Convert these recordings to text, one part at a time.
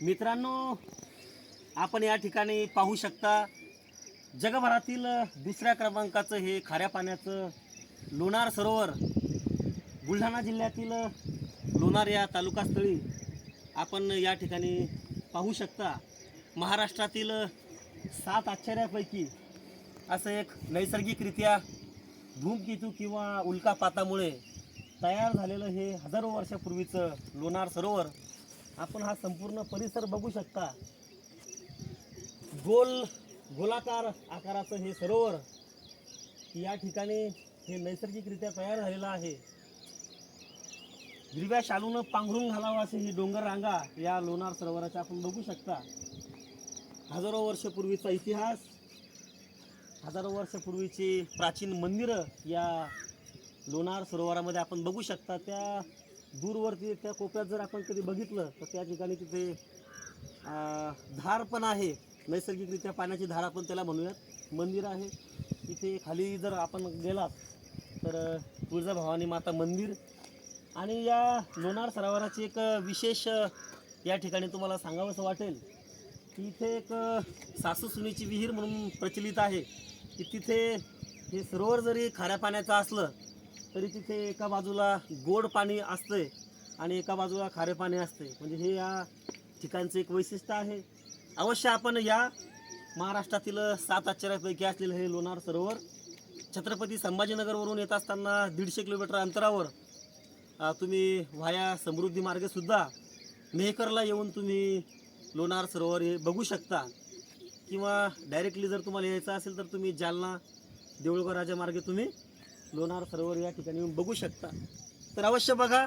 मित्रांनो आपण या ठिकाणी पाहू शकता जगभरातील दुसऱ्या क्रमांकाचं हे खाऱ्या पाण्याचं लोणार सरोवर बुलढाणा जिल्ह्यातील लोणार या तालुकास्थळी आपण या ठिकाणी पाहू शकता. महाराष्ट्रातील सात आश्चर्यापैकी असं एक नैसर्गिकरित्या धूमकेतू किंवा उल्कापातामुळे तयार झालेलं हे हजारो वर्षापूर्वीचं लोणार सरोवर आपण हा संपूर्ण परिसर बघू शकता. गोल गोलाकार आकाराचं हे सरोवर या ठिकाणी हे नैसर्गिकरित्या तयार झालेलं आहे. हिरव्या शालूनं पांघरून घालावं असे ही डोंगर रांगा या लोणार सरोवराच्या आपण बघू शकता. हजारो वर्षपूर्वीचा इतिहास हजारो वर्षपूर्वीची प्राचीन मंदिरं या लोणार सरोवरामध्ये आपण बघू शकता. त्या दूरवरती त्या कोपऱ्यात जर आपण कधी बघितलं तर त्या ठिकाणी तिथे धार पण आहे. नैसर्गिकरित्या पाण्याची धार आपण त्याला म्हणूयात. मंदिर आहे. तिथे खाली जर आपण गेलात तर तुळजाभवानी माता मंदिर आणि या लोणार सरोवराची एक विशेष या ठिकाणी तुम्हाला सांगावंसं वाटेल की इथे एक अ, सासू विहीर म्हणून प्रचलित आहे. की तिथे हे सरोवर जरी खाऱ्या पाण्याचं असलं तरी तिथे एका बाजूला गोड पाणी असतंय आणि एका बाजूला खारे पाणी असते म्हणजे हे या ठिकाणचं एक वैशिष्ट्य आहे. अवश्य आपण या महाराष्ट्रातील सात आश्चर्यापैकी असलेलं हे लोणार सरोवर छत्रपती संभाजीनगरवरून येत असताना दीडशे किलोमीटर अंतरावर तुम्ही व्हाया समृद्धी मार्गेसुद्धा मेहकरला येऊन तुम्ही लोणार सरोवर हे बघू शकता. किंवा डायरेक्टली जर तुम्हाला यायचं असेल तर तुम्ही जालना देऊळगाव राजा मार्गे तुम्ही लोणार सरोवर या ठिकाणी येऊन बघू शकता. तर अवश्य बघा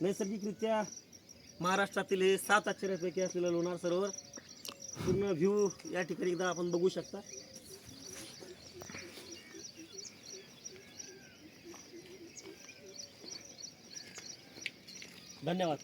नैसर्गिकरित्या महाराष्ट्रातील हे सात आश्चर्यापैकी असलेलं लोणार सरोवर पूर्ण व्ह्यू या ठिकाणी एकदा आपण बघू शकता. धन्यवाद.